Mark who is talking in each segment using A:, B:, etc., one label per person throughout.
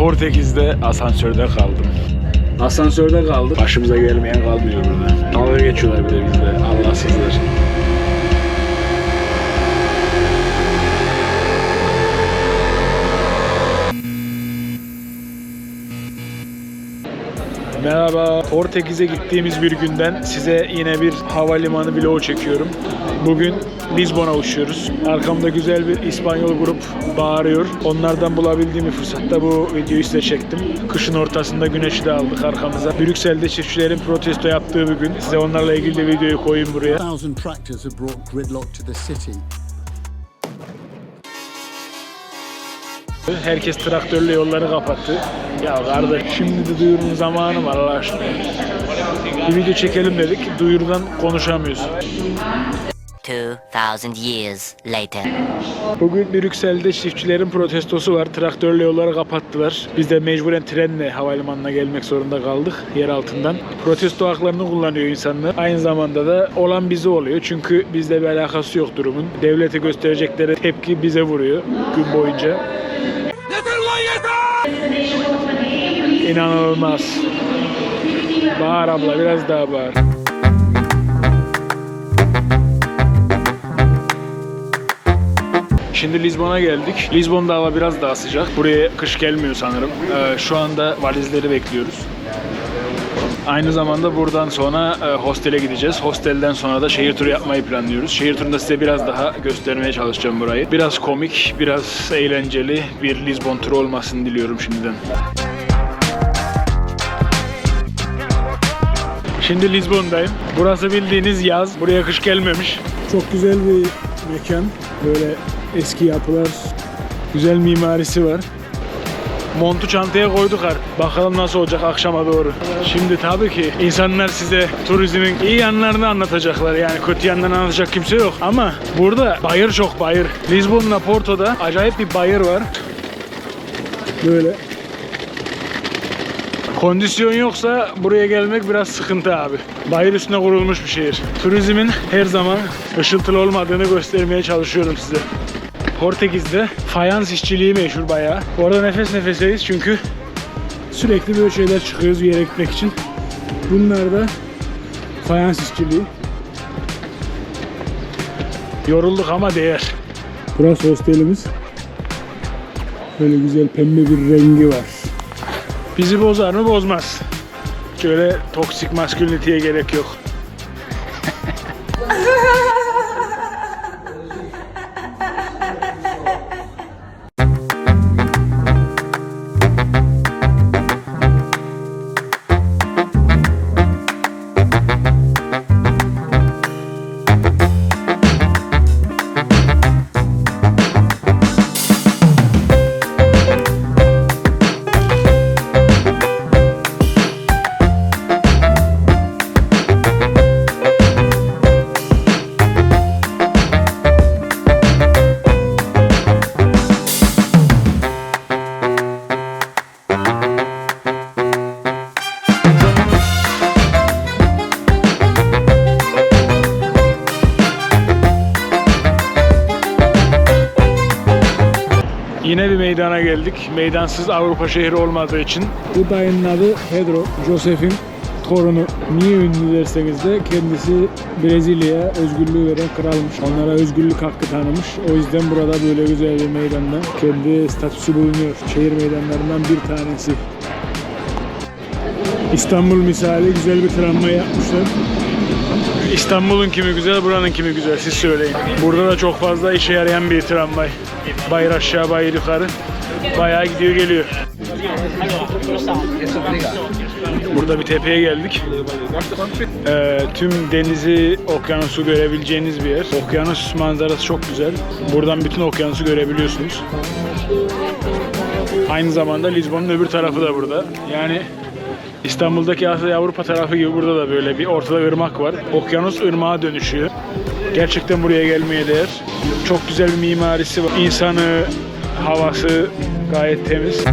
A: Portekiz'de asansörde kaldım. Asansörde kaldık. Başımıza gelmeyen kalmıyor burada. Dalga geçiyorlar bir de bizde. Allahsızlar. Merhaba. Portekiz'e gittiğimiz bir günden size yine bir havalimanı vlogu çekiyorum. Bugün Lizbon'a uçuyoruz. Arkamda güzel bir İspanyol grup bağırıyor. Onlardan bulabildiğim fırsatta bu videoyu size çektim. Kışın ortasında güneşi de aldık arkamıza. Brüksel'de çiftçilerin protesto yaptığı bir gün. Size onlarla ilgili de videoyu koyayım buraya. Herkes traktörle yolları kapattı. Ya kardeş şimdi de duyurunun zamanı var Allah aşkına. Bir video çekelim dedik. Duyurudan konuşamıyoruz.
B: 2000 years later.
A: Bugün Brüksel'de çiftçilerin protestosu var. Traktörle yolları kapattılar. Biz de mecburen trenle havalimanına gelmek zorunda kaldık yer altından. Protesto haklarını kullanıyor insanlar. Aynı zamanda da olan bize oluyor. Çünkü bizle bir alakası yok durumun. Devlete gösterecekleri tepki bize vuruyor gün boyunca. İnanılmaz. Bağır abla biraz daha bağır. Şimdi Lizbon'a geldik. Lizbon'da hava biraz daha sıcak. Buraya kış gelmiyor sanırım. Ee, şu anda valizleri bekliyoruz. Aynı zamanda buradan sonra e, hostele gideceğiz. Hostelden sonra da şehir turu yapmayı planlıyoruz. Şehir turunda size biraz daha göstermeye çalışacağım burayı. Biraz komik, biraz eğlenceli bir Lizbon turu olmasını diliyorum şimdiden. Şimdi Lizbon'dayım. Burası bildiğiniz yaz. Buraya kış gelmemiş. Çok güzel bir mekan. Böyle eski yapılar, güzel mimarisi var. Montu çantaya koyduk artık. Bakalım nasıl olacak akşama doğru. Şimdi tabii ki insanlar size turizmin iyi yanlarını anlatacaklar. Yani kötü yanlarını anlatacak kimse yok. Ama burada bayır çok bayır. Lisbon'la Porto'da acayip bir bayır var. Böyle. Kondisyon yoksa buraya gelmek biraz sıkıntı abi. Bayır üstüne kurulmuş bir şehir. Turizmin her zaman ışıltılı olmadığını göstermeye çalışıyorum size. Portekiz'de fayans işçiliği meşhur bayağı. Bu arada nefes nefeseyiz çünkü sürekli böyle şeyler çıkıyoruz bir yere gitmek için. Bunlar da fayans işçiliği. Yorulduk ama değer. Burası hostelimiz. Böyle güzel pembe bir rengi var. Bizi bozar mı? Bozmaz. Şöyle toksik masküliniteye gerek yok. Geldik. Meydansız Avrupa şehri olmadığı için. Bu dayının adı Pedro Josef'in torunu. Niye ünlü derseniz de kendisi Brezilya'ya özgürlüğü veren kralmış. Onlara özgürlük hakkı tanımış. O yüzden burada böyle güzel bir meydanda kendi statüsü bulunuyor. Şehir meydanlarından bir tanesi. İstanbul misali güzel bir tramvay yapmışlar. İstanbul'un kimi güzel, buranın kimi güzel siz söyleyin. Burada da çok fazla işe yarayan bir tramvay. Bayır aşağı, bayır yukarı. Bayağı gidiyor geliyor. Burada bir tepeye geldik. Ee, tüm denizi, okyanusu görebileceğiniz bir yer. Okyanus manzarası çok güzel. Buradan bütün okyanusu görebiliyorsunuz. Aynı zamanda Lizbon'un öbür tarafı da burada. Yani İstanbul'daki Asya Avrupa tarafı gibi burada da böyle bir ortada ırmak var. Okyanus ırmağa dönüşüyor. Gerçekten buraya gelmeye değer. Çok güzel bir mimarisi var. İnsanı, havası gayet temiz.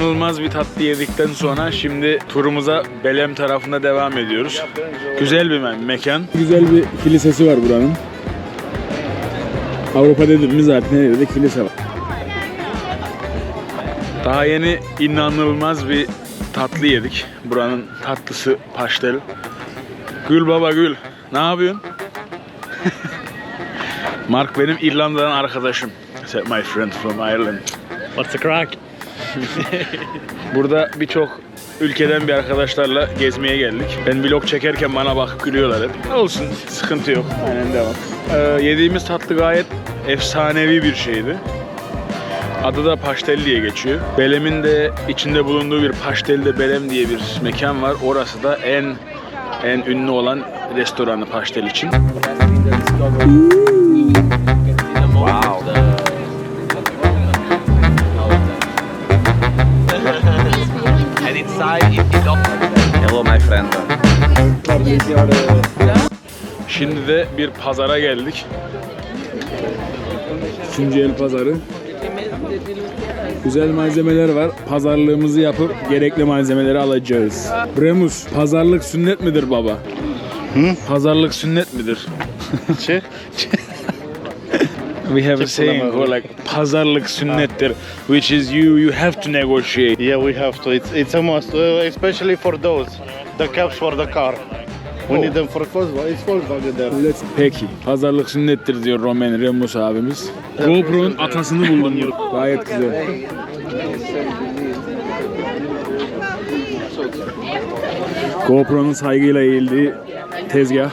A: İnanılmaz bir tatlı yedikten sonra şimdi turumuza Belem tarafında devam ediyoruz. Güzel bir me- mekan. Güzel bir kilisesi var buranın. Avrupa dediğimiz zaten her yerde kilise var. Daha yeni inanılmaz bir tatlı yedik. Buranın tatlısı paştel. Gül baba gül. Ne yapıyorsun? Mark benim İrlanda'dan arkadaşım. My friend from Ireland.
B: What's the crack?
A: Burada birçok ülkeden bir arkadaşlarla gezmeye geldik. Ben vlog çekerken bana bakıp gülüyorlar hep. Olsun, sıkıntı yok. Aynen devam. Ee, yediğimiz tatlı gayet efsanevi bir şeydi. Adı da Paştel diye geçiyor. Belem'in de içinde bulunduğu bir Paştel'de Belem diye bir mekan var. Orası da en en ünlü olan restoranı Paştel için.
C: Friend.
A: Şimdi de bir pazara geldik. Üçüncü el pazarı. Güzel malzemeler var. Pazarlığımızı yapıp gerekli malzemeleri alacağız. Bremus, pazarlık sünnet midir baba? Pazarlık sünnet midir? We have a saying called like pazarlık sünnettir, which is you you have to negotiate.
D: Yeah, we have to. It's it's a must, uh, especially for those the caps for the car. We need them for Volkswagen. It's Volkswagen there.
A: Peki. Pazarlık sünnettir diyor Roman Remus abimiz. GoPro'nun atasını buldum. Gayet güzel. GoPro'nun saygıyla eğildiği tezgah.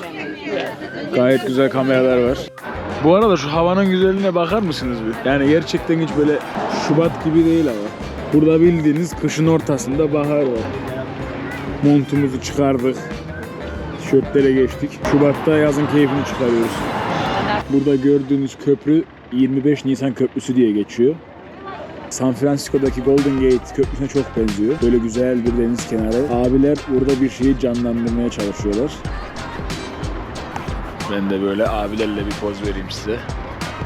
A: Gayet güzel kameralar var. Bu arada şu havanın güzelliğine bakar mısınız bir? Yani gerçekten hiç böyle Şubat gibi değil ama. Burada bildiğiniz kışın ortasında bahar var. Montumuzu çıkardık. Tişörtlere geçtik. Şubat'ta yazın keyfini çıkarıyoruz. Burada gördüğünüz köprü 25 Nisan Köprüsü diye geçiyor. San Francisco'daki Golden Gate Köprüsü'ne çok benziyor. Böyle güzel bir deniz kenarı. Abiler burada bir şeyi canlandırmaya çalışıyorlar. Ben de böyle abilerle bir poz vereyim size.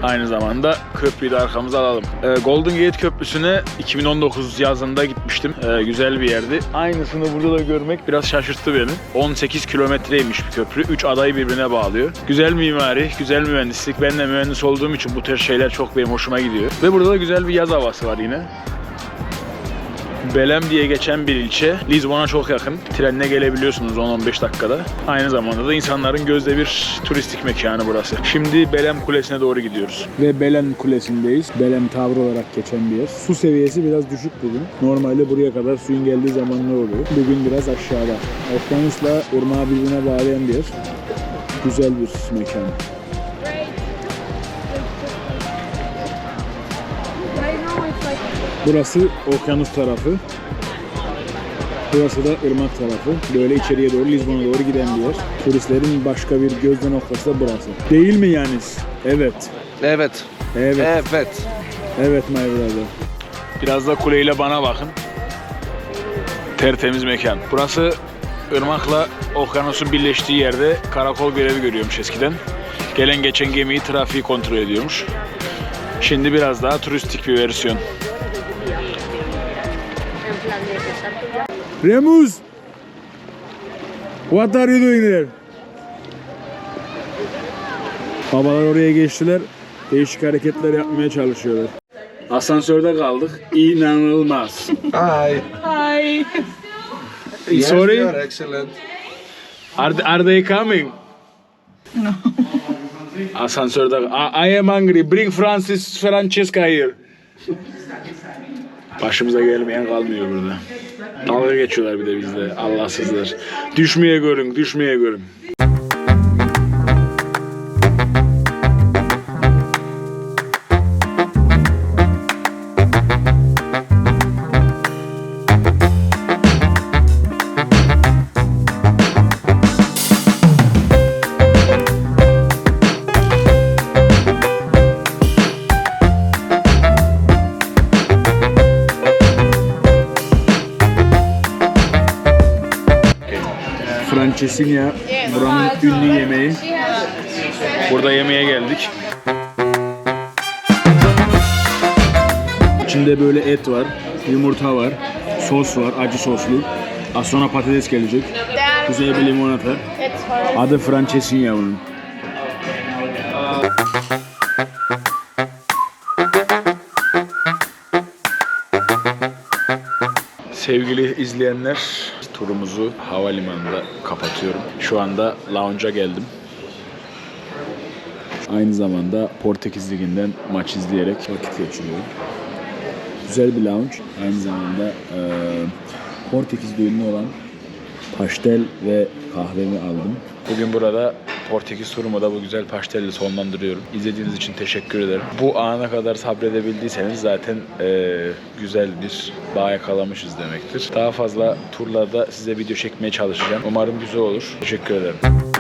A: Aynı zamanda köprüyü de arkamıza alalım. Ee, Golden Gate Köprüsü'ne 2019 yazında gitmiştim. Ee, güzel bir yerdi. Aynısını burada da görmek biraz şaşırttı beni. 18 kilometreymiş bir köprü. 3 adayı birbirine bağlıyor. Güzel mimari, güzel mühendislik. Ben de mühendis olduğum için bu tür şeyler çok benim hoşuma gidiyor. Ve burada da güzel bir yaz havası var yine. Belem diye geçen bir ilçe. Lizbon'a çok yakın. Trenle gelebiliyorsunuz 10-15 dakikada. Aynı zamanda da insanların gözde bir turistik mekanı burası. Şimdi Belem Kulesi'ne doğru gidiyoruz. Ve Belem Kulesi'ndeyiz. Belem Tavır olarak geçen bir yer. Su seviyesi biraz düşük bugün. Normalde buraya kadar suyun geldiği zamanlar oluyor. Bugün biraz aşağıda. Okyanusla ırmağı birbirine bağlayan bir yer. Güzel bir mekan. Burası okyanus tarafı. Burası da ırmak tarafı. Böyle içeriye doğru Lizbon'a doğru giden bir yer. Turistlerin başka bir gözde noktası da burası. Değil mi Yanis? Evet.
C: Evet.
A: Evet.
C: Evet.
A: Evet my brother. Biraz da kuleyle bana bakın. Tertemiz mekan. Burası ırmakla okyanusun birleştiği yerde karakol görevi görüyormuş eskiden. Gelen geçen gemiyi trafiği kontrol ediyormuş. Şimdi biraz daha turistik bir versiyon. Remus! What are you doing there? Babalar oraya geçtiler. Değişik hareketler yapmaya çalışıyorlar. Asansörde kaldık. İnanılmaz.
C: Hi.
A: Sorry.
C: excellent.
A: Are, are they coming? No. Asansörde. I, I am hungry. Bring Francis Francesca here. Başımıza gelmeyen kalmıyor burada. Dalga geçiyorlar bir de bizde. Allahsızlar. Düşmeye görün, düşmeye görün. Francesinha buranın ünlü yemeği. Burada yemeğe geldik. İçinde böyle et var. yumurta var, sos var, acı soslu. Az sonra patates gelecek. Güzel bir limonata. Adı Francesina bunun. Sevgili izleyenler, turumuzu havalimanında kapatıyorum. Şu anda lounge'a geldim. Aynı zamanda Portekiz Ligi'nden maç izleyerek vakit geçiriyorum. Güzel bir lounge. Aynı zamanda eee Portekiz'de ünlü olan paştel ve kahvemi aldım. Bugün burada Portekiz turumu da bu güzel paştelle sonlandırıyorum. İzlediğiniz için teşekkür ederim. Bu ana kadar sabredebildiyseniz zaten eee, güzel bir bağ yakalamışız demektir. Daha fazla turlarda size video çekmeye çalışacağım. Umarım güzel olur. Teşekkür ederim.